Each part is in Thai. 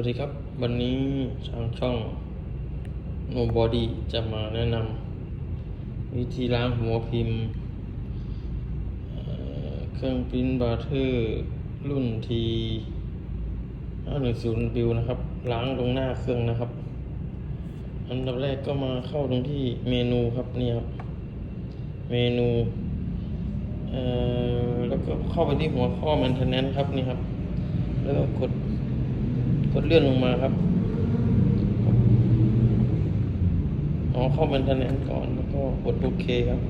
วัสดีครับ วันนี้ทางช่อง Nobody จะมาแนะนำวิธีล้างหัวพิมพ์ เครื่องปริ้นบาร์เทอร์รุ่น T 510บิวนะครับ ล้างตรงหน้าเครื่องนะครับ อันดับแรกก็มาเข้าตรงที่เมนูครับนี่ครับ เมนูแล้วก็เข้าไปที่หัวข้อ maintenance ครับนี่ครับ แล้วก็กด กดเลื่อนลงมาครับอ๋อเข้าเป็นทนแนนก่อนแล้วก็กดโอเคครับ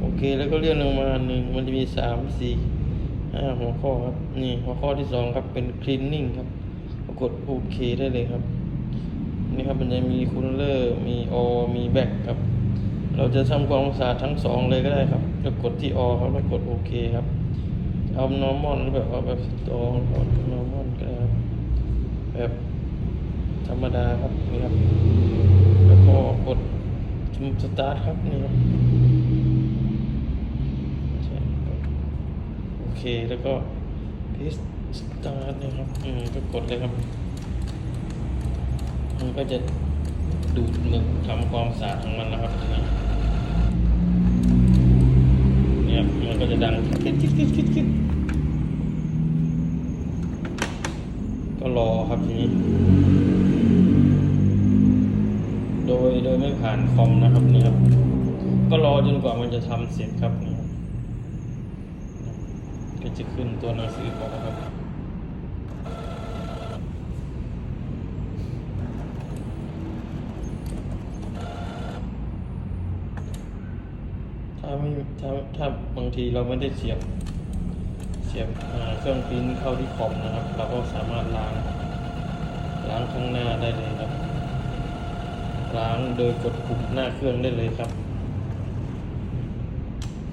โอเคแล้วก็เลื่อนลงมาหนึ่งมันจะมีสามสี่ห้าหัวข้อครับนี่หัวข้อที่สองครับเป็น cleaning ครับกดโอเคได้เลยครับ นี่ครับมันจะมีคูลเลอร์มีอมีแบ็กครับ เราจะทำความสะอาดทั้งสองเลยก็ได้ครับแล้วกดที่อครับแล้วกดโอเคครับเอา normal หรือแบบเอาแบบ strong เอา normal ก็ได้ครับ แบบธรรมดาครับนี่ครับ แล้วก็กดจุมสตาร์ทครับนี่ครับใช่โอเคแล้วก็พิสสตาร์ทนี่ครับอืมก็กดเลยครับมันก็จะดูดหมึกทำความสะอาดของมันนะครับนี่เนี่ยมันก็จะดังคิดคิดคิดคิดคิด ก็รอครับทีนี้ โดยโดยไม่ผ่านคอมนะครับนี่ครับ ก็รอจนกว่ามันจะทำเสร็จครับนี่ก็จะขึ้นตัวหนังสือบอกครับถ้าไม่ถ้าถ้าบางทีเราไม่ได้เสียบ สียบเครื่องปริ้นเข้าที่คอมนะครับ เราก็สามารถล้าง ล้างข้างหน้าได้เลยครับ ล้างโดยกดปุ่มหน้าเครื่องได้เลยครับ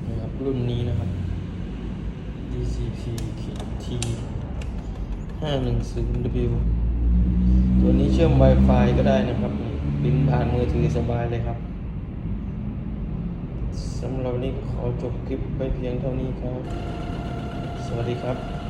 นะครับ รุ่นนี้นะครับ DCP T 510W ตัวนี้เชื่อม Wi-Fi ก็ได้นะครับนี่ปริ้นผ่านมือถือสบายเลยครับสำหรับนี้ขอจบคลิปไปเพียงเท่านี้ครับ วัสดีครับ